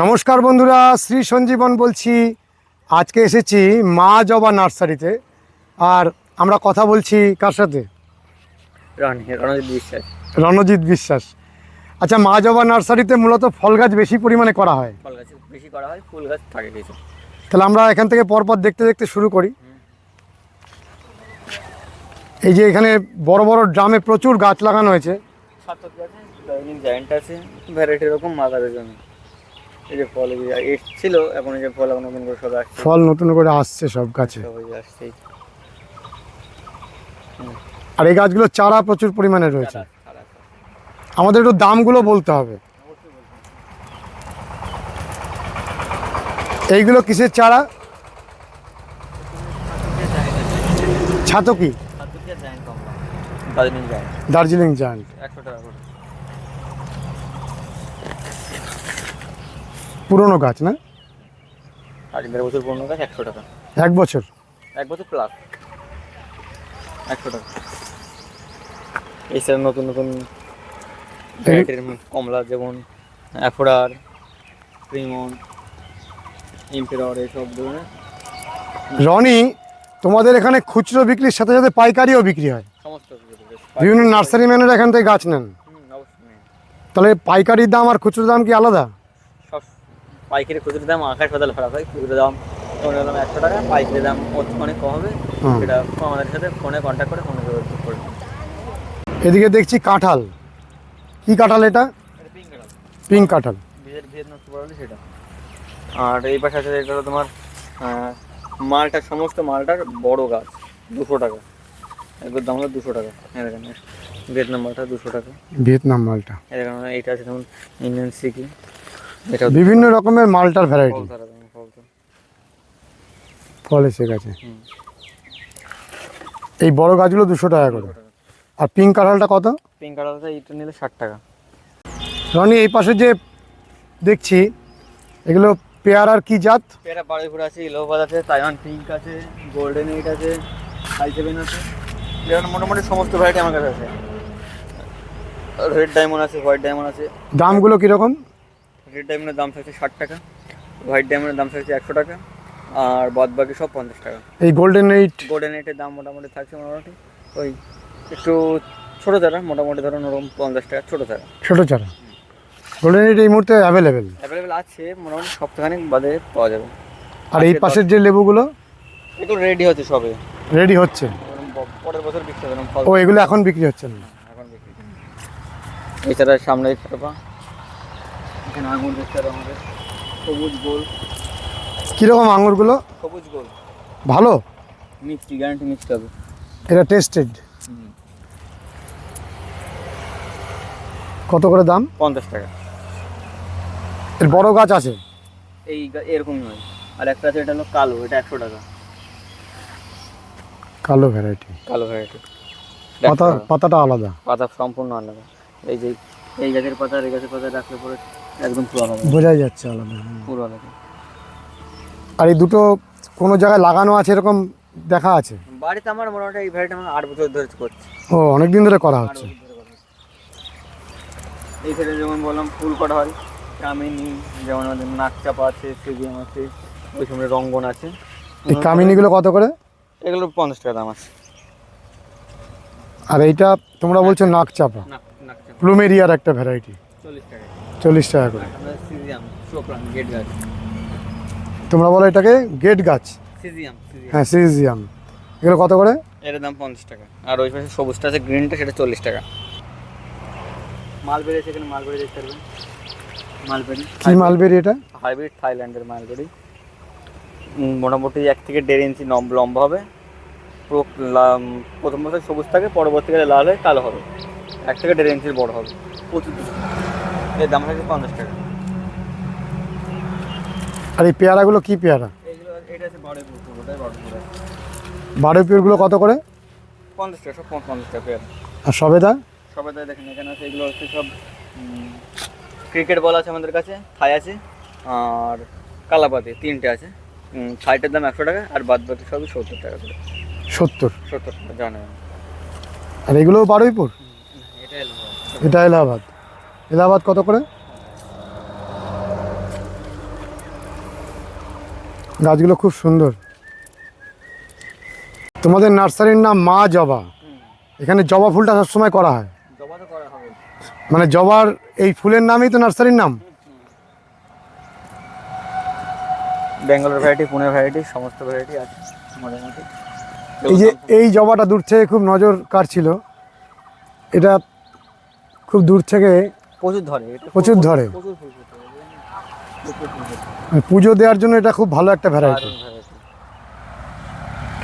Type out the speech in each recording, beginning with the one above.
নমস্কার বন্ধুরা শ্রী সঞ্জীবন বলছি। আজকে এসেছি মা জবা নার্সারিতে। আর আমরা কথা বলছি কার সাথে? রণজিৎ বিশ্বাস। রণজিৎ বিশ্বাস। আচ্ছা মা জবা নার্সারিতে মূলত ফল গাছ বেশি পরিমাণে করা হয়। ফল গাছ বেশি করা হয় ফুল গাছ থাকে কিছু। তাহলে আমরা এখান থেকে পরপর দেখতে দেখতে শুরু করি। এই যে এখানে বড় বড় ড্রামে প্রচুর গাছ লাগানো হয়েছে। আছে ভ্যারাইটি রকম জন্য। এই যে ফল এসছিল এখন এই যে ফল এখন নতুন করে সব আসছে। ফল নতুন করে আসছে সব গাছে। সব এই আর এই গাছগুলো চারা প্রচুর পরিমাণে রয়েছে। আমাদের একটু দামগুলো বলতে হবে। এইগুলো কিসের চারা? ছাতকি। দার্জিলিং জায়ান্ট একশো টাকা করে। পুরনো গাছ না? দেড় বছর পুরনো গাছ একশো টাকা। এক বছর? এক বছর প্লাস একশো টাকা। এছাড়া নতুন নতুন ভ্যারাইটির কমলা যেমন অ্যাফোডার প্রিমন ইম্পেরর এইসব ধরনের। রনি তোমাদের এখানে খুচরো বিক্রির সাথে সাথে পাইকারিও বিক্রি হয়। সমস্ত বিভিন্ন নার্সারি ম্যানেরা এখান থেকে গাছ নেন। তাহলে পাইকারির দাম আর খুচরো দাম কি আলাদা? পাইকারি খুচরো দাম আকাশ পাতাল ফারাক হয়। খুচরো দাম ধরে নিলাম একশো টাকা পাইকারি দাম অনেক কম হবে। সেটা আমাদের সাথে ফোনে কন্ট্যাক্ট করে ফোনে যোগাযোগ করে এদিকে দেখছি কাঁঠাল। কি কাঁঠাল এটা? পিঙ্ক কাঁঠাল। সেটা। আর এই পাশে আছে এটা তোমার মালটা সমস্ত মালটার বড় গাছ দুশো টাকা। এগুলোর দাম হলো দুশো টাকা। এই দেখেন ভিয়েতনাম মালটা দুশো টাকা। ভিয়েতনাম মালটা। এইটা আছে যেমন ইন্ডিয়ান সিকি। এটা বিভিন্ন রকমের মালটার ভ্যারাইটি ফল এসে গেছে। এই বড় গাছগুলো দুশো টাকা করে। আর পিঙ্ক কাঁঠালটা কত? পিঙ্ক কালারটা এইটা নিলে ষাট টাকা। রনি এই পাশে যে দেখছি এগুলো পেয়ারার কি জাত? পেয়ারা বারুইপুর আছে ইলোবাদ আছে তাইওয়ান পিঙ্ক আছে গোল্ডেন এইট আছে ফাইভ সেভেন আছে। পেয়ারা মোটামুটি সমস্ত ভ্যারাইটি আমার কাছে আছে। রেড ডায়মন্ড আছে হোয়াইট ডায়মন্ড আছে। দামগুলো কীরকম? রেড ডায়মন্ডের দাম থাকছে ষাট টাকা হোয়াইট ডায়মন্ডের দাম থাকছে একশো টাকা আর বাদ বাকি সব পঞ্চাশ টাকা। এই গোল্ডেন এইট গোল্ডেন এইটের দাম মোটামুটি থাকছে মোটামুটি ওই একটু ছোটো চারা মোটামুটি ধরুন ওরকম পঞ্চাশ টাকা ছোটো চারা। ছোটো চারা। গোল্ডেন এইট এই মুহূর্তে অ্যাভেলেবেল অ্যাভেলেবেল আছে মোটামুটি সপ্তাহখানেক বাদে পাওয়া যাবে। আর এই পাশের যে লেবুগুলো? এগুলো রেডি হচ্ছে সবে। রেডি হচ্ছে? পরের বছর বিক্রি হবে ও এগুলো এখন বিক্রি হচ্ছে না? এখন বিক্রি এছাড়া সামনে এখানে আঙুর দেখতে হবে আমাদের। সবুজ গোল। কীরকম আঙুরগুলো? সবুজ গোল। ভালো? মিষ্টি গ্যারান্টি মিষ্টি হবে। এটা টেস্টেড কত করে দাম? পঞ্চাশ টাকা। এর বড় গাছ আছে? এই এরকম নয়। আর একটা আছে এটা হলো কালো এটা একশো টাকা। কালো ভ্যারাইটি কালো ভ্যারাইটি পাতা পাতাটা আলাদা। পাতা সম্পূর্ণ আলাদা। এই যে এই গাছের পাতা আর এই গাছের পাতা রাখলে পরে একদম পুরো আলাদা বোঝাই যাচ্ছে আলাদা। পুরো আলাদা আর এই দুটো কোনো জায়গায় লাগানো আছে এরকম দেখা আছে? বাড়িতে আমার মোটামুটি এই ভ্যারাইটি আমার আট বছর ধরে করছি। ও অনেক দিন ধরে করা হচ্ছে। বছর ধরে করা হচ্ছে। এই সাইডে যেমন বললাম ফুল কটা হয়। কামিনী যেমন আমাদের নাক চাপা আছে সিজিয়াম আছে ওই সময় রঙ্গন আছে। এই কামিনীগুলো কত করে? এগুলো পঞ্চাশ টাকা দাম আছে। আর এইটা তোমরা বলছো নাক চাপা। নাক নাক চাপা। প্লুমেরিয়ার একটা ভ্যারাইটি। চল্লিশ টাকা। চল্লিশ টাকা করে। আমরা সিজিয়াম গেট গাছ। তোমরা বলো এটাকে গেট গাছ? হ্যাঁ সিজিয়াম। এগুলো কত করে? এর দাম পঞ্চাশ টাকা। আর ওই পাশে সবুজটা আছে গ্রিনটা সেটা চল্লিশ টাকা। মালবেরি আছে এখানে মালবেরি দেখতে পারবেন। মালবেরি। কি মালবেরি এটা? হাইব্রিড থাইল্যান্ডের মালবেরি। মোটামুটি এক থেকে দেড় ইঞ্চি লম্ব- লম্বা হবে। পুরো লা- প্রথম বছর সবুজ থাকে পরবর্তীকালে লাল হয়ে কালো হবে। এক থেকে দেড় ইঞ্চির বড় হবে। প্রচুর এর দাম থাকছে পঞ্চাশ টাকা। আর এই পেয়ারাগুলো কি পেয়ারা? এইগুলো এটা আছে বারো পুরোটাই বারো পুরো বারো পিওরগুলো কত করে? পঞ্চাশ টাকা সব পঞ্চাশ টাকা পেয়ার। আর সবেদা তাই দেখেন এখানে আছে এগুলো হচ্ছে সব ক্রিকেট বল আছে আমাদের কাছে থাই আছে আর কালাপাতি তিনটে আছে। থাইটার দাম একশো টাকা আর বাদ বাকি সবই সত্তর টাকা করে। সত্তর? সত্তর টাকা জানেন। আর এগুলোও বারুইপুর এটা এলাহাবাদ। এলাহাবাদ কত করে? গাছগুলো খুব সুন্দর। তোমাদের নার্সারির নাম মা জবা। এখানে জবা ফুলটা সবসময় করা হয়। মানে জবার এই ফুলের নামই তো নার্সারির নাম। ব্যাঙ্গালোর ভ্যারাইটি পুনে ভ্যারাইটি সমস্ত ভ্যারাইটি আছে মোটামুটি। এই যে এই জবাটা দূর থেকে খুব নজর কাড়ছিল এটা খুব দূর থেকে প্রচুর ধরে প্রচুর ধরে। মানে পুজো দেওয়ার জন্য এটা খুব ভালো একটা ভ্যারাইটি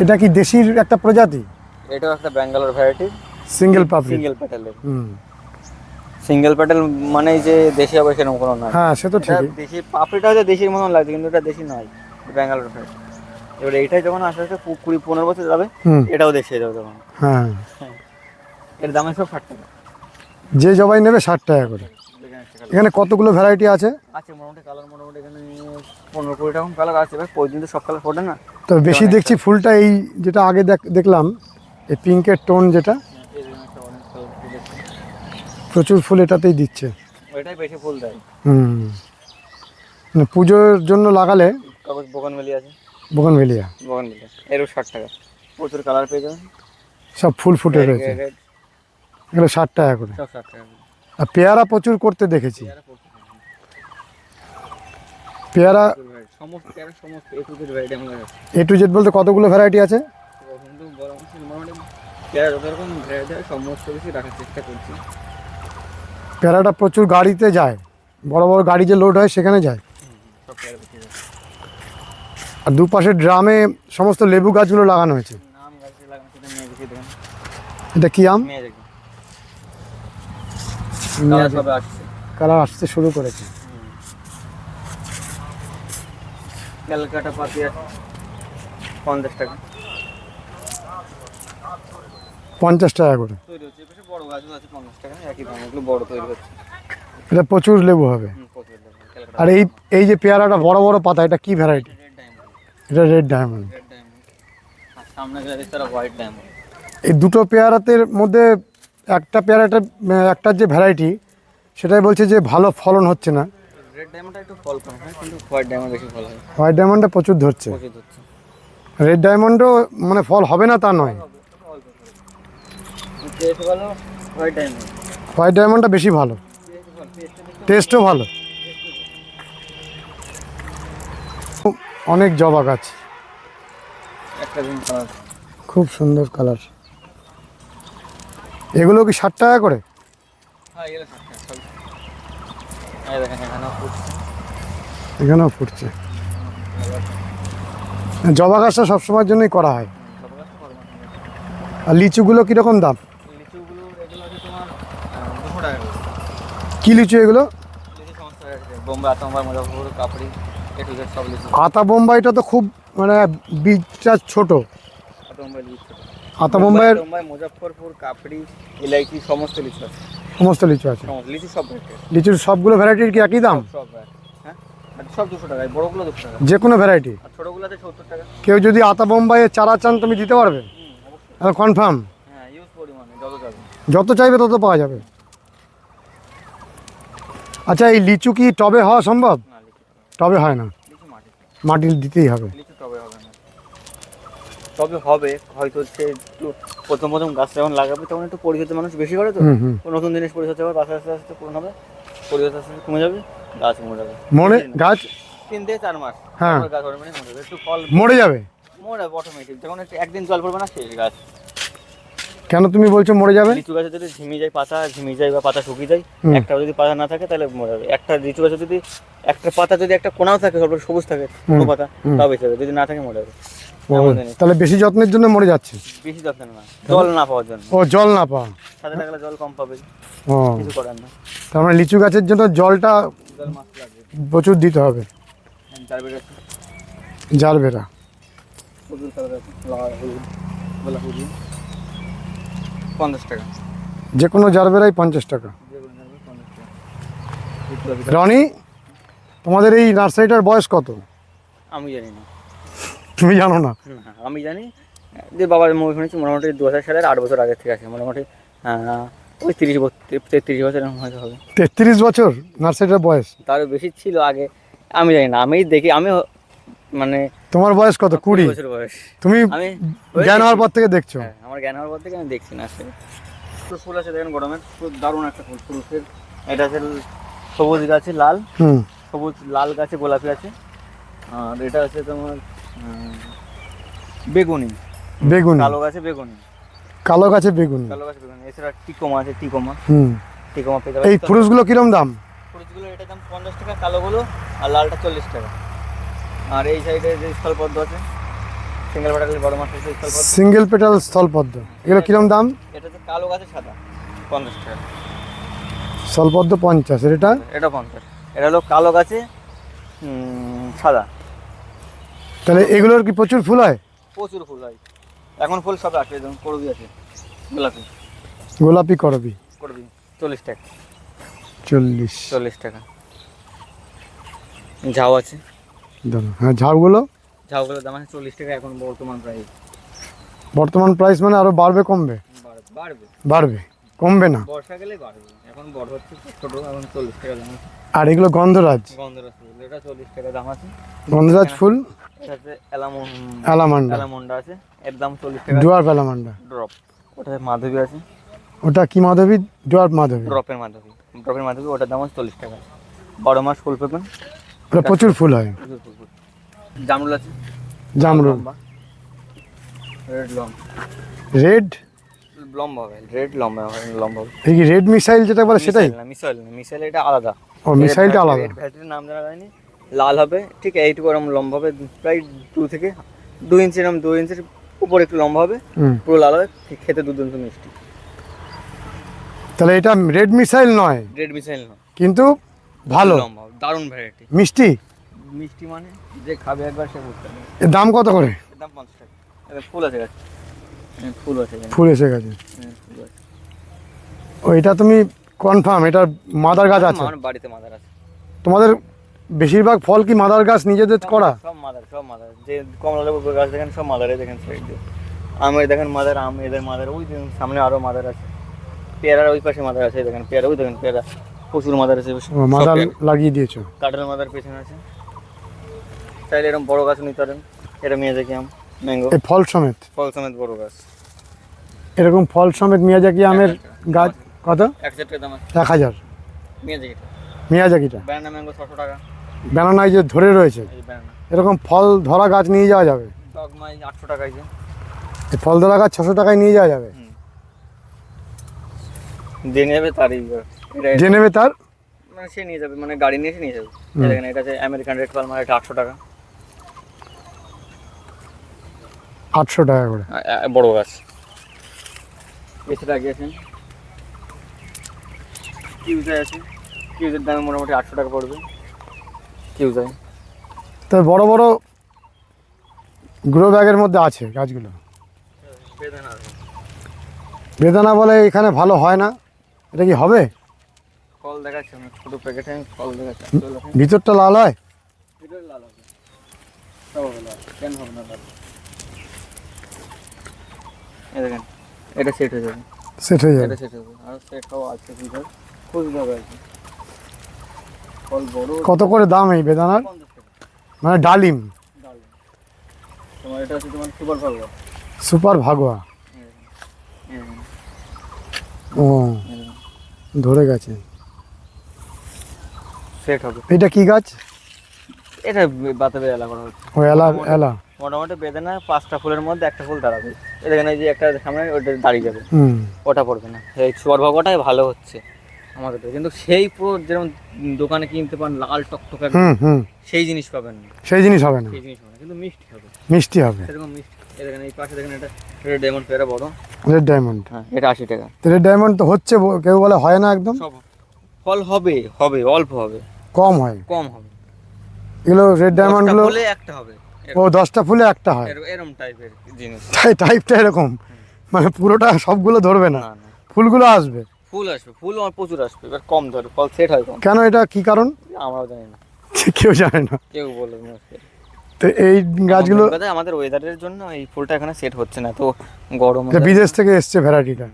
এটা কি দেশির একটা প্রজাতি? এটাও একটা ব্যাঙ্গালোর ভ্যারাইটি সিঙ্গেল পাপড়ি সিঙ্গেল প্যাটেলের সিঙ্গেল প্যাটেল মানে যে দেশি হবে সেরকম কোনো নয়। হ্যাঁ সে তো এটা ঠিকই। দেশি পাপড়িটা হচ্ছে দেশির মতন লাগছে কিন্তু এটা দেশি নয় ব্যাঙ্গালোর ভ্যারাইটি এবার এইটাই যখন আস্তে আস্তে কুড়ি পনেরো বছর যাবে এটাও দেশি যাবে তখন। হ্যাঁ। এর দাম সব ষাট টাকা। যে জবাই নেবে ষাট টাকা করে। এখানে কতগুলো ভ্যারাইটি আছে? আছে মোটামুটি কালার মোটামুটি এখানে পনেরো কুড়ি রকম কালার আছে। এবার প্রতিদিন তো সব কালার ফোটে না। তো বেশি দেখছি ফুলটা এই যেটা আগে দেখ- দেখলাম এই পিঙ্কের টোন যেটা প্রচুর ফুল এটাতেই দিচ্ছে। ওইটাই বেশি ফুল দেয়। হুম। মানে পুজোর জন্য লাগালে কাগজ বোগান মিলি আছে। বোগনভেলিয়া বোগান এরও ষাট টাকা। প্রচুর কালার পেয়ে যাবেন। সব ফুল ফুটে রয়েছে। এগুলো ষাট টাকা করে। আর পেয়ারা প্রচুর করতে দেখেছি। পেয়ারা এ টু জেড বলতে কতগুলো ভ্যারাইটি আছে? পেয়ারাটা প্রচুর গাড়িতে যায়। বড় বড় গাড়ি যে লোড হয় সেখানে যায়। আর দুপাশে ড্রামে সমস্ত লেবু গাছগুলো লাগানো হয়েছে। এটা কি আম? কালার আসতে শুরু করেছে। ক্যালকাটা পাতি পঞ্চাশ টাকা। পঞ্চাশ টাকা করে। তৈরি হচ্ছে বেশি বড় গাছও আছে পঞ্চাশ টাকা একই দাম এগুলো বড় তৈরি হচ্ছে। এটা প্রচুর লেবু হবে। আর এই এই যে পেয়ারাটা বড় বড় পাতা এটা কি ভ্যারাইটি এটা রেড ডায়মন্ড এই দুটো পেয়ারাতের মধ্যে একটা পেয়ারাটা একটা যে ভ্যারাইটি সেটাই বলছে যে ভালো ফলন হচ্ছে না। রেড ডায়মন্ডটা হয় হোয়াইট হোয়াইট ডায়মন্ডটা প্রচুর ধরছে। রেড ডায়মন্ডও মানে ফল হবে না তা নয়। হোয়াইট ডায়মন্ডটা বেশি ভালো। টেস্ট ভালো। টেস্ট টেস্টও ভালো। অনেক জবা গাছ। খুব সুন্দর কালার এগুলো কি ষাট টাকা করে? হ্যাঁ এখানেও ফুটছে। জবা গাছটা সবসময়ের জন্যই করা হয়। আর লিচুগুলো কীরকম দাম? কি লিচু এগুলো? আতা বোম্বাইটা তো খুব মানে বীজটা ছোট। আতা বোম্বাইয়ের বোম্বাই মুজাফরপুর কাপড়ি ইলাইচি সমস্ত লিচু আছে। সমস্ত লিচু আছে? লিচু সব লিচুর সবগুলো ভ্যারাইটির কি একই দাম? সব হ্যাঁ? সব দুশো টাকা বড়গুলো দুশো টাকা। যে কোনো ভ্যারাইটি ছোটোগুলোতে সত্তর টাকা। কেউ যদি আতা বোম্বাইয়ের চারা চান তুমি দিতে পারবে? কনফার্ম হ্যাঁ ইউজ পরিমাণে যত যাবে যত চাইবে তত পাওয়া যাবে। আচ্ছা এই লিচু কি টবে হওয়া সম্ভব? টবে হয় না। মাটি দিতেই হবে। তবে হবে হয়তো সে একটু প্রথম প্রথম গাছ যখন লাগাবে তখন একটু পরিচর্যা মানুষ বেশি করে তো নতুন জিনিস পরিচর্যা হবে আস্তে আস্তে আস্তে পূরণ হবে পরিচর্যা আস্তে আস্তে কমে যাবে গাছ মরে যাবে মনে গাছ? তিন থেকে চার মাস। হ্যাঁ। গাছ অটোমেটিক মরে যাবে একটু ফল মরে যাবে? মরে যাবে অটোমেটিক যখন একটু একদিন জল পড়বে না সেই গাছ। কেন তুমি বলছো মরে যাবে? লিচু গাছে যদি ঝিমি যায় পাতা ঝিমি যায় বা পাতা শুকিয়ে যায় একটা যদি পাতা না থাকে তাহলে মরে যাবে। একটা লিচু গাছে যদি একটা পাতা যদি একটা কোনাও থাকে সব সবুজ থাকে কোনো পাতা যাবে যদি না থাকে মরে যাবে। তাহলে বেশি যত্নের জন্য মরে যাচ্ছে? বেশি যত্ন না জল না পাওয়ার জন্য। ও জল না পাওয়া। সাথে থাকলে জল কম পাবে। ও। কিছু করার না। তার মানে লিচু গাছের জন্য জলটা প্রচুর দিতে হবে। বেড়ে হলুদ গোলাপ হলুদ পঞ্চাশ টাকা। যে কোনো পঞ্চাশ টাকা। পঞ্চাশ টাকা। রনি তোমাদের এই নার্সারিটার বয়স কত? আমি জানি না। তুমি জানো না। আমি জানি। যে বাবার মুভি শুনেছি মোটামুটি দু হাজার সালের আট বছর আগে থেকে আছে মোটামুটি ওই তিরিশ তেত্রিশ বছর হয়তো হবে। তেত্রিশ বছর? নার্সারিটার বয়স? তারও বেশি ছিল আগে আমি জানি না আমি দেখি আমি মানে তোমার বয়স কত? কুড়ি বছর বয়স। তুমি আমি জ্ঞান হওয়ার পর থেকে দেখছ? হ্যাঁ আমার জ্ঞান হওয়ার পর থেকে আমি দেখছি না আসলে। তো ফুল আছে দেখেন গরমের খুব দারুণ একটা ফুল ফুলের এটা আছে সবুজ গাছে লাল সবুজ লাল গাছে গোলাপি আছে। আর এটা আছে তোমার বেগুনি। বেগুন। কালো গাছে বেগুনি। কালো গাছে বেগুন। কালো গাছে বেগুনি। এছাড়া টিকোমা আছে টিকোমা। হুম। টিকোমা পেতে এই ফুরুষগুলো কিরম দাম? ফুলগুলো এটার দাম পঞ্চাশ টাকা কালোগুলো আর লালটা চল্লিশ টাকা। আর এই সাইডে যে স্থলপদ্ম আছে সিঙ্গেল বাটালি বড় মাছ আছে স্থলপদ্ম। Single petal স্থলপদ্ম। এগুলো কিরম দাম? এটা হচ্ছে কালো গাছে সাদা পঞ্চাশ টাকা। স্থলপদ্ম পঞ্চাশ এটা? এটা পঞ্চাশ। এটা হলো কালো গাছে সাদা। তাহলে এগুলোর কি প্রচুর ফুল হয়? প্রচুর ফুল হয়। এখন ফুল সব আছে যেমন করবি আছে গোলাপি। গোলাপি করবি? করবি। চল্লিশ টাকা। চল্লিশ। চল্লিশ টাকা। ঝাউ আছে। হ্যাঁ ঝাউগুলো? ঝাউগুলোর দাম আছে চল্লিশ টাকা এখন বর্তমান প্রাইস বর্তমান প্রাইস মানে আরও বাড়বে কমবে? বাড়বে বাড়বে। কমবে না? বর্ষাকালে বাড়বে। এখন বড় হচ্ছে ছোট এখন চল্লিশ টাকা দাম আর এগুলো গন্ধরাজ? গন্ধরাজ ফুল এটা চল্লিশ টাকা দাম আছে। গন্ধরাজ ফুল? অ্যালামান্ডা অ্যালামন্ডা আছে। এর দাম চল্লিশ টাকা। Dwarf allamanda drop. মাধবী আছে। ওটা কি মাধবী? ডুয়ার্ফ মাধবী। ড্রপের মাধবী। ড্রপের মাধবী ওটার দাম আছে চল্লিশ টাকা। বড় মাছ ফুল পেবেন ওটা প্রচুর ফুল হয়। জামরুল আছে? জামরুল। Red red? লম্বা হবে রেড লম্বা হবে লম্বা হবে। এই কি রেড মিসাইল যেটা বলে সেটাই? মিসাইল না মিসাইল না মিসাইল এটা আলাদা। ও মিসাইলটা আলাদা। ভ্যারাইটির নাম জানা যায়নি লাল হবে ঠিক এইটুকু এরকম লম্বা হবে প্রায় দু থেকে দু ইঞ্চি এরকম দু ইঞ্চির উপর একটু লম্বা হবে পুরো লাল হবে খেতে দুর্দান্ত মিষ্টি। তাহলে এটা রেড মিসাইল নয় রেড মিসাইল নয়। কিন্তু ভালো। দারুণ ভ্যারাইটি মিষ্টি? মিষ্টি মানে যে খাবে একবার সে বুঝতে এর দাম কত করে? দাম পঞ্চাশ টাকা। ফুল আছে গাছ। হ্যাঁ, ফুল আছে। ফুল এসে গেছে। হ্যাঁ। ও এটা তুমি কনফার্ম এটা মাদার গাছ আছে? আমার বাড়িতে মাদার আছে। তোমাদের বেশিরভাগ ফল কি মাদার গাছ নিজেদের করা? সব মাদার সব মাদার। যে কমলা লেবু গাছ দেখেন সব মাদারে দেখেন সাইড দিয়ে। আমের দেখেন মাদার আম এদের মাদার ওই দেখেন সামনে আরও মাদার আছে। পেয়ারার ওই পাশে মাদার আছে দেখেন পেয়ারা ওই দেখেন পেয়ারা। প্রচুর মাদার আছে মাদার লাগিয়ে দিয়েছ। কাঠের মাদার পেছনে আছে। চাইলে এরকম বড় গাছ নিতে পারেন। এটা মিয়াজাকি আম ম্যাঙ্গো এই ফল সমেত? ফল সমেত বড় গাছ। এরকম ফল সমেত মিয়াজাকি আমের গাছ কত? এক সেট দাম আছে। এক হাজার। মিয়াজাকিটা। মিয়াজাকিটা। ব্যানানা ম্যাঙ্গো ছশো টাকা। ব্যানানায় যে ধরে রয়েছে। এরকম ফল ধরা গাছ নিয়ে যাওয়া যাবে। আটশো টাকায় যে। ফল ধরা গাছ ছশো টাকায় নিয়ে যাওয়া যাবে। যে নেবে তারই যে নেবে তার? মানে সে নিয়ে যাবে মানে গাড়ি নিয়ে এসে নিয়ে যাবে। দেখেন এটা আছে আমেরিকান রেড পালমার এটা আটশো টাকা। আটশো টাকা করে। বড় গাছ। এছাড়া গিয়েছেন কিউজাই আছে। কিউজের দামে মোটামুটি আটশো টাকা পড়বে। কিউজাই তো বড় বড় গ্রো ব্যাগের মধ্যে আছে গাছগুলো। বেদানা বেদানা বলে এখানে ভালো হয় না। এটা কি হবে? ফল দেখাচ্ছে অনেক ছোটো প্যাকেটে ফল দেখাচ্ছে। ভিতরটা লাল হয়? লাল হবে। কেন হবে না লাল? এই দেখেন এটা সেট হয়ে যাবে। সেট হয়ে যাবে। এটা সেট হবে আর সেটটাও আছে ভিতর। কি ফল বড় কত করে দাম এই বেদানার? মানে ডালিম। তোমার এটা হচ্ছে তোমার সুপার ভালো সুপার ভাগোয়া। ও ধরে গেছে। সেট হবে। এটা কি গাছ? এটা বাতাবে এলা করা হচ্ছে। ও এলা এলা। মোটামুটি বেদানা পাঁচটা ফুলের মধ্যে একটা ফুল দাঁড়াবে এই দেখেন যে একটা সামনে ওটা দাঁড়িয়ে যাবে। হুম। ওটা পড়বে না। এই সুপার ভাগোটাই ভালো হচ্ছে। আমাদের কিন্তু সেই পুরো যেরকম দোকানে কিনতে পান লাল টকটকে হুম সেই জিনিস পাবেন না। সেই জিনিস হবে না। সেই জিনিস হবে কিন্তু মিষ্টি হবে। মিষ্টি হবে। সেরকম মিষ্টি। দেখেন এই পাশে দেখেন এটা রেড ডায়মন্ড পেয়ারা বড়। Red diamond. হ্যাঁ এটা আশি টাকা। রেড ডায়মন্ড তো হচ্ছে কেউ বলে হয় না একদম? সব ফল হবে হবে অল্প হবে। কম হয়। কম হবে। এগুলো রেড ডায়মন্ডগুলো বলে একটা হবে। ও দশটা ফুলে একটা হয়। এর- এরম টাইপের জিনিস। টাইপটা এরকম। মানে পুরোটা সবগুলো ধরবে না। ফুলগুলো আসবে। ফুল আসবে ফুল আমার প্রচুর আসবে এবার কম ধরে ফল সেট হয় কম। কেন এটা কি কারণ? আমরাও জানি না। কেউ জানে না। কেউ বলে মুশকিল। তো এই গাছগুলো আমাদের ওয়েদারের জন্য এই ফুলটা এখানে সেট হচ্ছে না তো গরম এটা বিদেশ থেকে এসছে ভ্যারাইটিটা।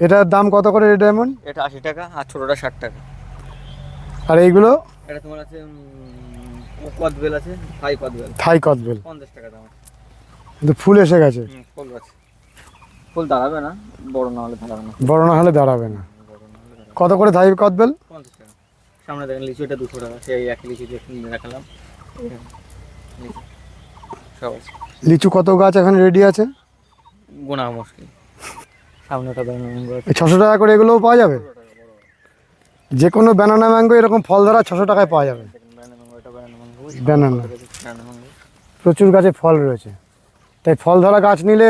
এটার দাম কত করে রেড ডায়মন্ড এটা আশি টাকা আর ছোটটা ষাট টাকা। আর এইগুলো? এটা তোমার আছে কদবেল আছে থাই কদবেল। থাই কদবেল। পঞ্চাশ টাকা দাম কিন্তু ফুল এসে গেছে। ফুল আছে। ফুল দাঁড়াবে না বড় না হলে দাঁড়াবে না। বড় না হলে দাঁড়াবে না। কত করে থাই কদবেল পঞ্চাশ টাকা। সামনে দেখেন লিচু এটা দুশো টাকা সেই এক লিচু দেখুন দেখালাম লিচু সব আছে। লিচু কত গাছ এখানে রেডি আছে? গোনা মুশকিল। সামনে ওটা ম্যাঙ্গো আছে। এই ছশো টাকা করে এগুলোও পাওয়া যাবে? যে কোনো ব্যানানা ম্যাঙ্গো এরকম ফল ধরা ছশো টাকায় পাওয়া যাবে। ব্যানানা প্রচুর গাছে ফল রয়েছে। তাই ফল ধরা গাছ নিলে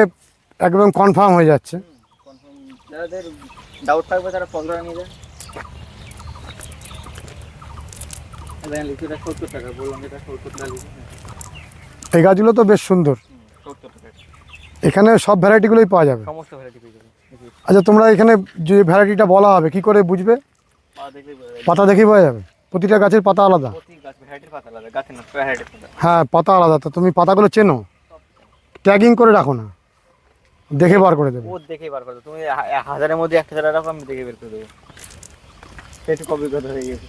একদম কনফার্ম হয়ে যাচ্ছে। যাদের ডাউট থাকবে তারা নিয়ে যায় এই গাছগুলো তো বেশ সুন্দর। এখানে সব ভ্যারাইটিগুলোই পাওয়া যাবে। আচ্ছা তোমরা এখানে যে ভ্যারাইটিটা বলা হবে কি করে বুঝবে। পাতা দেখেই পাওয়া যাবে। প্রতিটা গাছের পাতা আলাদা। হ্যাঁ পাতা আলাদা। তো তুমি পাতাগুলো চেনো? ট্যাগিং করে রাখো না। দেখে বার করে দেবে। ও দেখে বার করে দেবো। তুমি হাজারের মধ্যে একটা ছাড়া রাখো আমি দেখে বের করে দেবো। একটু অভিজ্ঞতা হয়ে গেছে?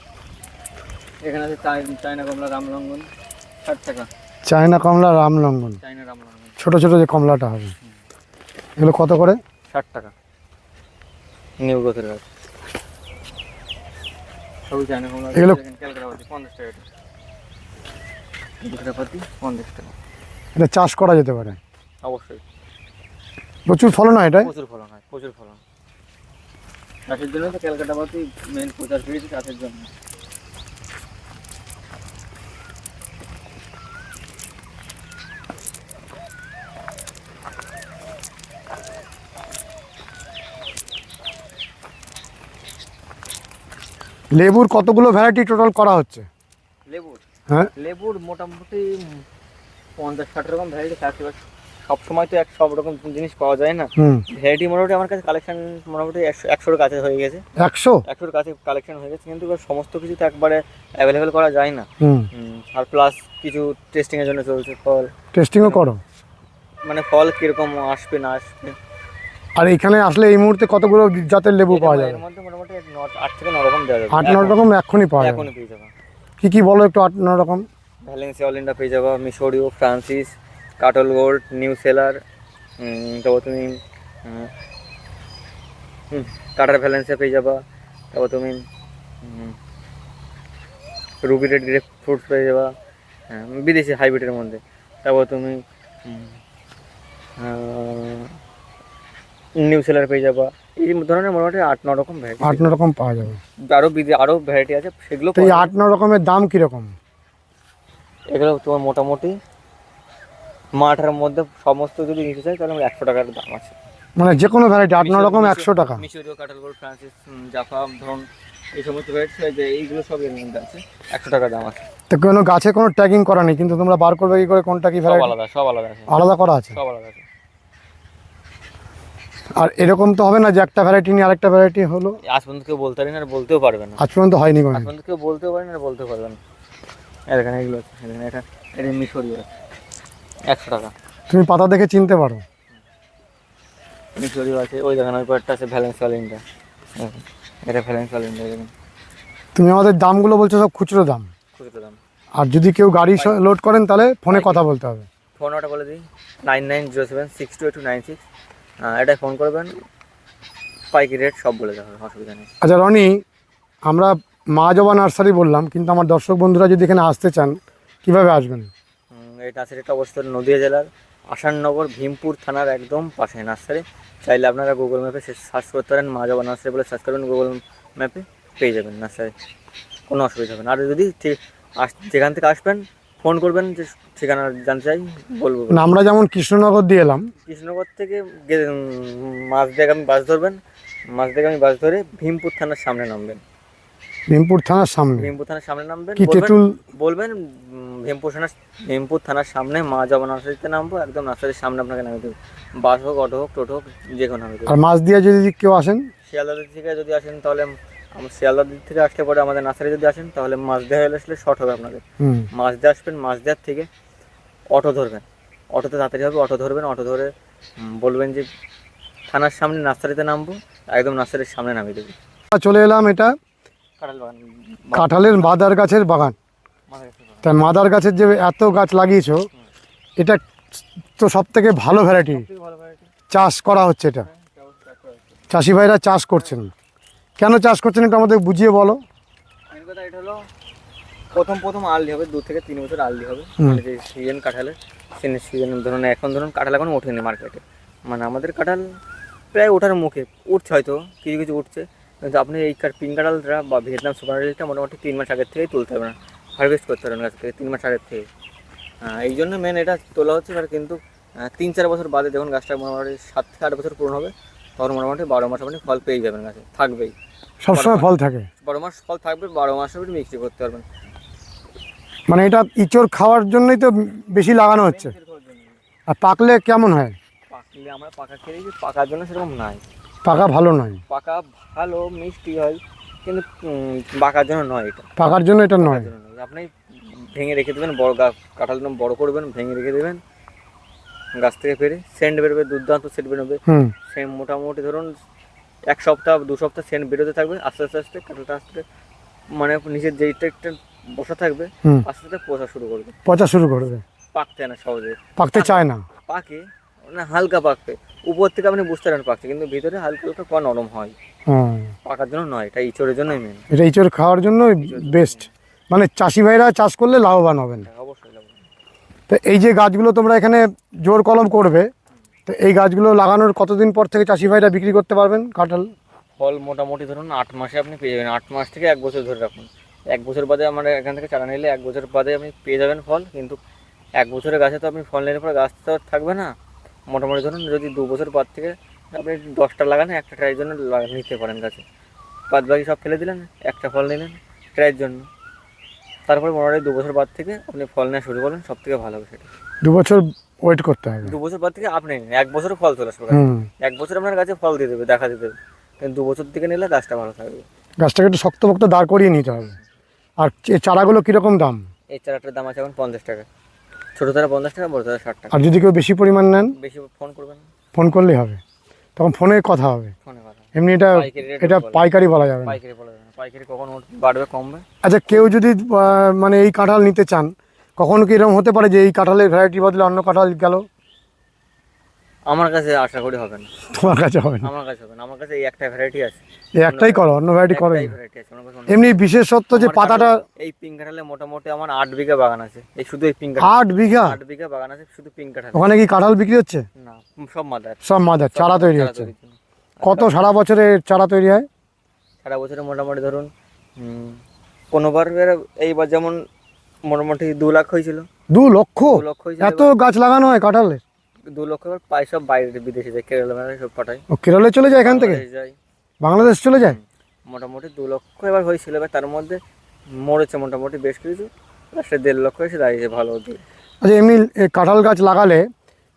এখানে আছে চায়না কমলা রামলঙ্গন ষাট টাকা। চায়না কমলা রাম রামলঙ্গন। চায়না রামলঙ্গন। ছোট ছোট যে কমলাটা হবে। এগুলো কত করে? ষাট টাকা। নিউ গোথের গাছ। সবই চায়না কমলা। এগুলো- ক্যালকাটা পঞ্চাশ টাকা এটা। পঞ্চাশ টাকা। এটা চাষ করা যেতে পারে। অবশ্যই। প্রচুর ফলন হয় এটাই? প্রচুর ফলন হয় প্রচুর ফলন। চাষের জন্য তো ক্যালকাটা পাতি মেন প্রচার পেয়েছে চাষের জন্য। লেবুর কতগুলো ভ্যারাইটি টোটাল করা হচ্ছে? লেবুর? হ্যাঁ? লেবুর মোটামুটি পঞ্চাশ ষাট রকম ভ্যারাইটি এবার সব সময় তো এক সব রকম জিনিস পাওয়া যায় না। ভ্যারাইটি মোটামুটি আমার কাছে কালেকশন মোটামুটি একশো একশোর কাছে হয়ে গেছে। একশো? একশোর কাছে কালেকশন হয়ে গেছে কিন্তু সমস্ত কিছু তো একবারে অ্যাভেলেবেল করা যায় না। আর প্লাস কিছু টেস্টিংয়ের জন্য চলছে ফল। টেস্টিংও করো? মানে ফল কীরকম আসবে না আসবে। আর এখানে আসলে এই মুহূর্তে কতগুলো জাতের লেবু পাওয়া যাবে? এর মধ্যে মোটামুটি আট থেকে ন রকম দেওয়া যাবে। আট ন রকম এক্ষুনি পাওয়া যাবে? এখনই পেয়ে যাবে। কি কি বলো একটু আট ন রকম? ভ্যালেন্সিয়া অলিন্ডা পেয়ে যাবা মিশরীয় ফ্রান্সিস কাটল গোল্ড নিউ সেলার তারপর তুমি কাটার ভ্যালেন্সিয়া পেয়ে যাবা। তারপর তুমি রুবি রেড গ্রেপ ফ্রুটস পেয়ে যাবা। হ্যাঁ, বিদেশি হাইব্রিডের মধ্যে। তারপর তুমি নিউ সেলার পেয়ে যাবা। এই ধরনের মোটামুটি আট ন রকম আট ভ্যারাইটি ন রকম পাওয়া যাবে। আরও আরও ভ্যারাইটি আছে সেগুলো এই আট ন রকমের দাম কীরকম? এগুলো তোমার মোটামুটি মাঠের মধ্যে সমস্ত যদি নিতে চাই তাহলে একশো টাকার দাম আছে। মানে যে কোনো ভ্যারাইটি আট ন মিশর- রকম একশো টাকা। মিশরীয় কাটাল ফ্রান্সিস জাফা ধরুন এই সমস্ত ভ্যারাইটি যে এইগুলো সব এর মধ্যে আছে একশো টাকা দাম আছে। তো কোনো গাছে কোনো ট্যাগিং করা নেই কিন্তু তোমরা বার করবে কি করে কোনটা কি ভ্যারাইটি আলাদা সব আলাদা আছে। আলাদা করা আছে? সব আলাদা আছে। আর এরকম তো হবে না যে একটা ভ্যারাইটি নিয়ে আরেকটা ভ্যারাইটি হলো? আজ পর্যন্ত কেউ বলতে পারি না আর বলতেও পারবে না। আজ পর্যন্ত হয়নি আজ পর্যন্ত কেউ বলতেও পারে না আর বলতেও পারবে না। এই দেখেন এগুলো আছে এই দেখেন এটা এটা মিশরীয় আছে। একশো টাকা। তুমি পাতা দেখে চিনতে পারো। মিশরীয় আছে ওই দেখেন ওই পার্টটা আছে ভ্যালেন্স অলিনটা এটা ভ্যালেন্স অলিনটা দেখেন। তুমি আমাদের দামগুলো বলছো সব খুচরো দাম। খুচরো দাম। আর যদি কেউ গাড়ি লোড করেন তাহলে ফোনে কথা বলতে হবে। ফোন ওটা বলে দিই nine nine zero seven six two two nine six এটাই ফোন করবেন পাইকি রেট সব বলে দেওয়া হবে অসুবিধা নেই। আচ্ছা রনি আমরা মা জবা নার্সারি বললাম কিন্তু আমার দর্শক বন্ধুরা যদি এখানে আসতে চান কীভাবে আসবেন? এই নার্সারিটা অবস্থিত নদিয়া জেলার আসাননগর ভীমপুর থানার একদম পাশে নার্সারি। চাইলে আপনারা গুগল ম্যাপে সার্চ করতে পারেন মা জবা নার্সারি বলে সার্চ করবেন গুগল ম্যাপে পেয়ে যাবেন নার্সারি। কোনো অসুবিধা হবে না। আর যদি ঠিক আস যেখান থেকে আসবেন ফোন করবেন যে ঠিকানা জানতে চাই বলব। আমরা যেমন কৃষ্ণনগর দিয়ে এলাম। কৃষ্ণনগর থেকে গে- উম, আমি বাস ধরবেন মাছ দেখে আমি বাস ধরে ভীমপুর থানার সামনে নামবেন। ভীমপুর থানার সামনে। ভীমপুর থানার সামনে নামবেন কি তেঁতুল? বলবেন ভীমপুর থানার ভীমপুর থানার সামনে মা জবা নার্সারিতে নামবো একদম নার্সারির সামনে আপনাকে নামিয়ে দেবো। বাস হোক অটো হোক টোটো হোক যে কোনো নামিয়ে দেবো। আর মাছ দিয়ে যদি কেউ আসেন? শিয়ালদা দিক থেকে যদি আসেন তাহলে আমার শিয়ালদা দিক থেকে আসলে পরে আমাদের নার্সারি যদি আসেন তাহলে মাছ দেওয়া হলে আসলে শর্ট হবে আপনাদের। মাছ দিয়ে আসবেন মাছ দেওয়ার থেকে অটো ধরবেন। অটোতে তাড়াতাড়ি হবে অটো ধরবেন অটো ধরে বলবেন যে থানার সামনে নার্সারিতে নামবো একদম নার্সারির সামনে নামিয়ে দেবো। চলে এলাম এটা। কাঁঠালের মাদার গাছের বাগান। মাথায় রাখতে পারো। তা মাদার গাছের যে এত গাছ লাগিয়েছো এটা তো সব থেকে ভালো ভ্যারাইটি চাষ করা হচ্ছে এটা। চাষি ভাইরা চাষ করছেন। কেন চাষ করছেন এটা আমাদের বুঝিয়ে বলো। এটা হলো প্রথম প্রথম আর্লি হবে দু থেকে তিন বছর আর্লি হবে। মানে যে সিজন কাঁঠালের সিজন ধরুন এখন ধরুন কাঁঠাল এখন ওঠেনি মার্কেটে মানে আমাদের কাঁঠাল প্রায় ওঠার মুখে উঠছে হয়তো কিছু কিছু উঠছে। কিন্তু আপনি এই পিঙ্ক কাঁঠালটা বা ভিয়েতনাম সুপার মোটামুটি তিন মাস আগের থেকেই তুলতে হবে না। হারভেস্ট করতে পারবেন গাছ থেকে তিন মাস আগের থেকে। এই জন্য মেন এটা তোলা হচ্ছে এবার কিন্তু তিন চার বছর বাদে যখন গাছটা মোটামুটি সাত থেকে আট বছর পূরণ হবে তখন মোটামুটি বারো মাস আপনি ফল পেয়ে যাবেন গাছে থাকবেই। সবসময় ফল থাকে? বারো মাস ফল থাকবে বারো মাস আপনি মিক্সি করতে পারবেন। মানে এটা ইঁচড় খাওয়ার জন্যই তো বেশি লাগানো হচ্ছে। আর পাকলে কেমন হয়? পাকলে আমরা পাকা খেয়েছি পাকার জন্য সেরকম নাই। পাকা ভালো নয়। পাকা ভালো মিষ্টি হয় কিন্তু পাকার জন্য নয় এটা। পাকার জন্য এটা নয়। আপনি ভেঙে রেখে দেবেন বড় গাছ কাঁঠাল বড় করবেন ভেঙে রেখে দেবেন গাছ থেকে পেরে সেন্ট বেরোবে দুর্দান্ত সেন্ট বেরোবে। হুম। সে মোটামুটি ধরুন এক সপ্তাহ দু সপ্তাহ সেন্ট বেরোতে থাকবে আস্তে আস্তে আস্তে কাঁঠালটা আস্তে মানে নিচের যেইটা একটা বসা থাকবে আস্তে আস্তে পচা শুরু করবে। পচা শুরু করবে। পাকতে না সহজে। পাকতে চায় না। পাকে না হালকা পাকবে উপর থেকে আপনি বুঝতে পারেন পাকছে কিন্তু ভিতরে হালকা হালকা কয়া নরম হয়। পাকার জন্য নয় এটা ইঁচড়ের জন্যই মেন এটা ইঁচড় খাওয়ার জন্য বেস্ট মানে চাষি ভাইরা চাষ করলে লাভবান হবেন। অবশ্যই লাগবে তো এই যে গাছগুলো তোমরা এখানে জোর কলম করবে তো এই গাছগুলো লাগানোর কতদিন পর থেকে চাষি ভাইরা বিক্রি করতে পারবেন কাঁঠাল? ফল মোটামুটি ধরুন আট মাসে আপনি পেয়ে যাবেন। আট মাস থেকে এক বছর ধরে রাখুন। এক বছর বাদে আমার এখান থেকে চারা নিলে এক বছর বাদে আপনি পেয়ে যাবেন ফল কিন্তু এক বছরের গাছে তো আপনি ফল নিলে পরে গাছ তো থাকবে না। মোটামুটি ধরুন যদি দু বছর বাদ থেকে আপনি দশটা লাগান একটা ট্রাইয়ের জন্য নিতে পারেন গাছে। বাদ বাকি সব ফেলে দিলেন একটা ফল নিলেন ট্রাইয়ের জন্য। তারপরে মোটামুটি দু বছর বাদ থেকে আপনি ফল নেওয়া শুরু করলেন সব থেকে ভালো হবে সেটা। দু বছর ওয়েট করতে হবে। দু বছর বাদ থেকে আপনি এক বছর ফল চলে আসবে এক বছর আপনার গাছে ফল দিয়ে দেবে দেখা দিয়ে দেবে। কিন্তু দু বছর থেকে নিলে গাছটা ভালো থাকবে। গাছটাকে একটু শক্ত ভক্ত দাঁড় করিয়ে নিতে হবে। আর চারাগুলো কীরকম দাম? এই চারাটার দাম আছে এখন পঞ্চাশ টাকা। ছোটো তারা পঞ্চাশ টাকা বড় তারা ষাট টাকা। আর যদি কেউ বেশি পরিমাণ নেন বেশি ফোন করবেন। ফোন করলেই হবে। তখন ফোনে কথা হবে। ফোনে কথা এমনি এটা এটা পাইকারি বলা যাবে পাইকারি বলা যাবে পাইকারি কখন বাড়বে কমবে? আচ্ছা কেউ যদি মানে এই কাঁঠাল নিতে চান কখনো কি এরকম হতে পারে যে এই কাঁঠালের ভ্যারাইটি বদলে অন্য কাঁঠাল গেল? আমার কাছে আশা করি হবে না। তোমার কাছে হবে না? আমার কাছে হবে না। আমার কাছে এই একটা ভ্যারাইটি আছে। এই একটাই করো অন্য ভ্যারাইটি করো। ভ্যারাইটি আছে। এমনি বিশেষত্ব যে পাতাটা এই পিঙ্ক কাঁঠালে মোটামুটি আমার আট বিঘা বাগান আছে। এই শুধু এই পিঙ্ক আট বিঘা? আট বিঘা বাগান আছে শুধু পিঙ্ক কাঁঠাল। ওখানে কি কাঁঠাল বিক্রি হচ্ছে? না সব মাদার। সব মাদার চারা তৈরি হচ্ছে। কত সারা বছরে চারা তৈরি হয়? সারা বছরে মোটামুটি ধরুন কোনোবার এইবার যেমন মোটামুটি দু লাখ হয়েছিল। দু লক্ষ? লক্ষ এত গাছ লাগানো হয় কাঁঠালের? দু লক্ষ পাই সব বাইরে বিদেশে যায় কেরালা মেরালা সব পাঠায়। ও কেরলে চলে যায় এখান থেকে? যায়। বাংলাদেশ চলে যায়? মোটামুটি দু লক্ষ এবার হয়েছিল এবার তার মধ্যে মরেছে মোটামুটি বেশ কিছু। লাস্টে দেড় লক্ষ এসে দাঁড়িয়েছে ভালো আচ্ছা এমনি কাঁঠাল গাছ লাগালে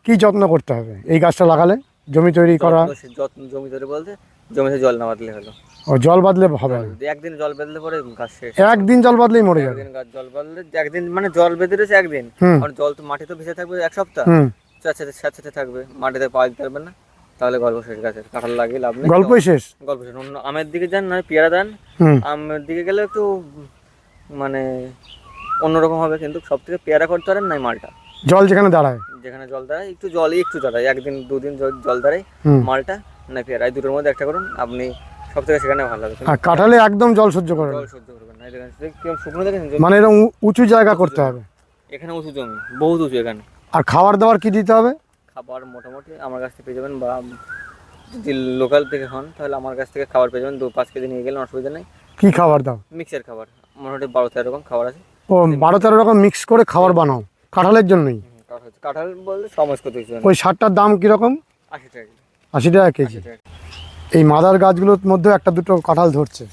কি যত্ন করতে হবে? এই গাছটা লাগালে জমি তৈরি করা? যত্ন জমি ধরে বলতে জমিতে জল না বাদলে হলো। ও জল বাদলে হবে একদিন জল বেঁধলে পরে গাছ শেষ। একদিন জল বাদলেই মরে যাবে? একদিন গাছ জল বাদলে একদিন মানে জল বেঁধে রয়েছে একদিন। আর জল তো মাটি তো ভেসে থাকবে এক সপ্তাহ। সাথে সাথে থাকবে মাটিতে পাওয়া দিতে পারবেন না। তাহলে গল্প শেষ গাছের কাঁঠাল লাগিয়ে লাভ নেই। গল্পই শেষ? গল্প শেষ। অন্য আমের দিকে যান নয় পেয়ারা দেন। আমের দিকে গেলে একটু মানে অন্যরকম হবে কিন্তু সব থেকে পেয়ারা করতে পারেন নাই মালটা। জল যেখানে দাঁড়ায়। যেখানে জল দাঁড়ায় একটু জলই একটু দাঁড়ায়। একদিন দুদিন জল দাঁড়ায় মালটা না পেয়ারা। এই দুটোর মধ্যে একটা করুন আপনি সব থেকে সেখানে ভালো হবে। আর কাঁঠালে একদম জল সহ্য করে জল সহ্য করবেন না। দেখেন শুকনো দেখেন মানে এরকম উঁচু জায়গা করতে হবে। এখানে উঁচু জমি বহুত উঁচু এখানে। আর খাবার দাবার কি দিতে হবে? খাবার মোটামুটি আমার কাছ থেকে পেয়ে যাবেন বা যদি লোকাল থেকে হন তাহলে আমার কাছ থেকে খাবার পেয়ে যাবেন। দু পাঁচ কেজি নিয়ে গেলে অসুবিধা নেই। কি খাবার দাও মিক্সের খাবার। মোটামুটি বারো তেরো রকম খাবার আছে। ও বারো তেরো রকম মিক্স করে খাবার বানাও। কাঁঠালের জন্যই? কাঁঠাল বলতে সমস্ত কিছু ওই সারটার দাম কীরকম? আশি টাকা আশি টাকা কেজি। এই মাদার গাছগুলোর মধ্যে একটা দুটো কাঁঠাল ধরছে।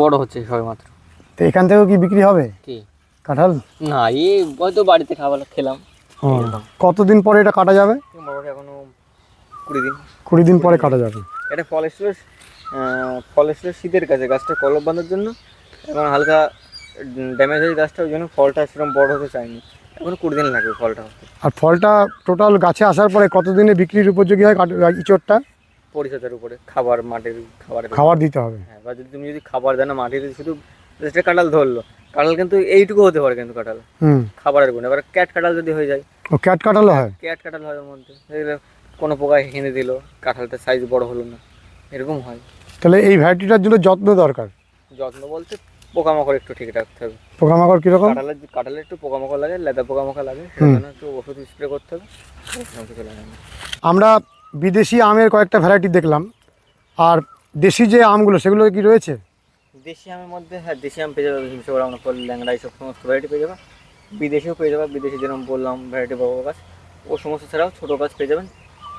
বড় হচ্ছে সবে মাত্র। তো এখান থেকেও কি বিক্রি হবে? কি? কাঁঠাল? না এই হয়তো বাড়িতে খাবার খেলাম। কতদিন পরে এটা কাটা যাবে? মোটামুটি এখনও কুড়ি দিন। কুড়ি দিন পরে কাটা যাবে। এটা ফল এসেছিল ফল এসেছিল শীতের কাছে গাছটা কলব বাঁধার জন্য। এবং হালকা ড্যামেজ হয়ে গাছটা ওই জন্য ফলটা সেরকম বড় হতে চায়নি এখন কুড়ি দিন লাগবে ফলটা হতে। আর ফলটা টোটাল গাছে আসার পরে কতদিনে বিক্রির উপযোগী হয় ইঁচড়টা? পরিচর্যার উপরে খাবার মাটির খাবারের উপরে। খাবার দিতে হবে। হ্যাঁ বা যদি তুমি যদি খাবার দেন মাটিতে শুধু সেটা কাঁঠাল ধরলো। কাঁঠাল কিন্তু এইটুকু হতে পারে কিন্তু কাঁঠাল। হুম। খাবারের গুণ। এবার ক্যাট কাঁঠাল যদি হয়ে যায়। ও ক্যাট কাটালো হয়? ক্যাট কাঁঠাল হয় ওর মধ্যে। দেখলে কোনো পোকায় হেনে দিল। কাঁঠালটার সাইজ বড় হলো না। এরকম হয়। তাহলে এই ভ্যারাইটিটার জন্য যত্ন দরকার? যত্ন বলতে পোকামাকড় একটু ঠিক রাখতে হবে। পোকামাকড় কীরকম? কাঁঠালের কাঁঠালে একটু পোকামাকড় লাগে লেদা পোকামাকড় লাগে। সেজন্য একটু ওষুধ স্প্রে করতে হবে। কিছু লাগে না। আমরা বিদেশি আমের কয়েকটা ভ্যারাইটি দেখলাম। আর দেশি যে আমগুলো সেগুলো কি রয়েছে? দেশি আমের মধ্যে হ্যাঁ দেশি আম পেয়ে যাবে হিমসে বড় আমরা ফল ল্যাংড়া এইসব সমস্ত ভ্যারাইটি পেয়ে যাবে। বিদেশিও পেয়ে যাবে বিদেশি যেরকম বললাম ভ্যারাইটি বড় গাছ ও সমস্ত ছাড়াও ছোটো গাছ পেয়ে যাবেন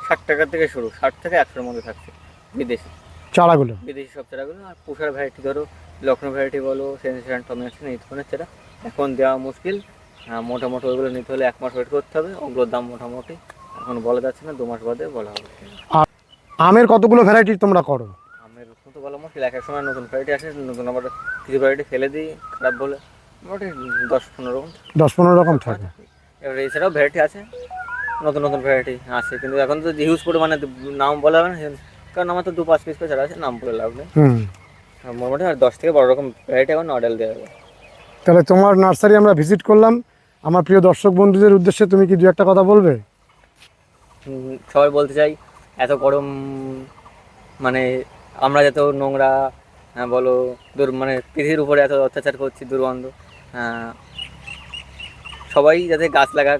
ষাট টাকা থেকে শুরু ষাট থেকে একশোর মধ্যে থাকছে বিদেশি। চারাগুলো? বিদেশি সব চারাগুলো আর পুষার ভ্যারাইটি ধরো লক্ষ্ণৌ ভ্যারাইটি বলো সেন্সেশন টমেটো এই ধরনের চারা। এখন দেওয়া মুশকিল মোটামুটি ওইগুলো নিতে হলে এক মাস ওয়েট করতে হবে ওগুলোর দাম মোটামুটি এখন বলা যাচ্ছে না দু মাস বাদে বলা হবে। আমের কতগুলো ভ্যারাইটি তোমরা করো? রকম তো এক সময় নতুন ভ্যারাইটি আসে নতুন আবার কিছু ভ্যারাইটি ফেলে দিই খারাপ বলে। মোটামুটি দশ পনেরো রকম দশ পনেরো রকম থাকে। এবার এছাড়াও ভ্যারাইটি আছে নতুন নতুন ভ্যারাইটি আছে কিন্তু এখন তো হিউজ পরিমাণে নাম বলা হবে না কারণ আমার তো দু পাঁচ পিস করে চারা আছে নাম বলে লাভ নেই। মোটামুটি আর দশ থেকে বারো রকম ভ্যারাইটি এখন অর্ডার দেওয়া যাবে তাহলে তোমার নার্সারি আমরা ভিজিট করলাম। আমার প্রিয় দর্শক বন্ধুদের উদ্দেশ্যে তুমি কি দু একটা কথা বলবে? সবাই বলতে চাই এত গরম মানে আমরা যত নোংরা হ্যাঁ, বলো দুর মানে পৃথিবীর উপরে এত অত্যাচার করছি দুর্গন্ধ হ্যাঁ, সবাই যাতে গাছ লাগাক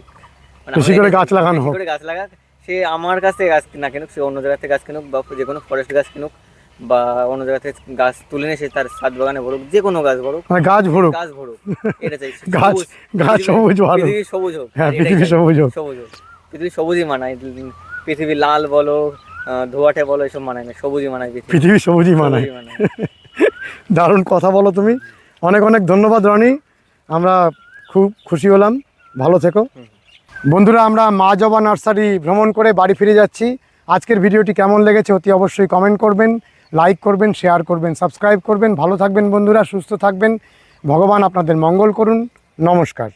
মানে বেশি করে গাছ লাগানো করে গাছ লাগাক সে আমার কাছ থেকে গাছ না কিনুক সে অন্য জায়গা থেকে গাছ কিনুক বা যে কোনো ফরেস্ট গাছ কিনুক বা অন্য জায়গা থেকে গাছ তুলে নিয়ে সে তার সাত বাগানে ভরুক যে কোনো গাছ ভরুক মানে গাছ ভরুক। গাছ ভরুক এটা চাই গাছ সবুজ। গাছ সবুজ ভালো পৃথিবী সবুজ হোক হ্যাঁ পৃথিবী সবুজ হোক। সবুজ হোক পৃথিবী সবুজই মানায় পৃথিবী লাল বলো ধোঁয়াটে বলো এসব মানায় না সবুজই মানায় পৃথিবী। সবুজই মানায়। দারুণ কথা বলো তুমি। অনেক অনেক ধন্যবাদ রনি। আমরা খুব খুশি হলাম। ভালো থেকো। বন্ধুরা আমরা মা জবা নার্সারি ভ্রমণ করে বাড়ি ফিরে যাচ্ছি। আজকের ভিডিওটি কেমন লেগেছে অতি অবশ্যই কমেন্ট করবেন লাইক করবেন শেয়ার করবেন সাবস্ক্রাইব করবেন। ভালো থাকবেন বন্ধুরা সুস্থ থাকবেন। ভগবান আপনাদের মঙ্গল করুন। নমস্কার।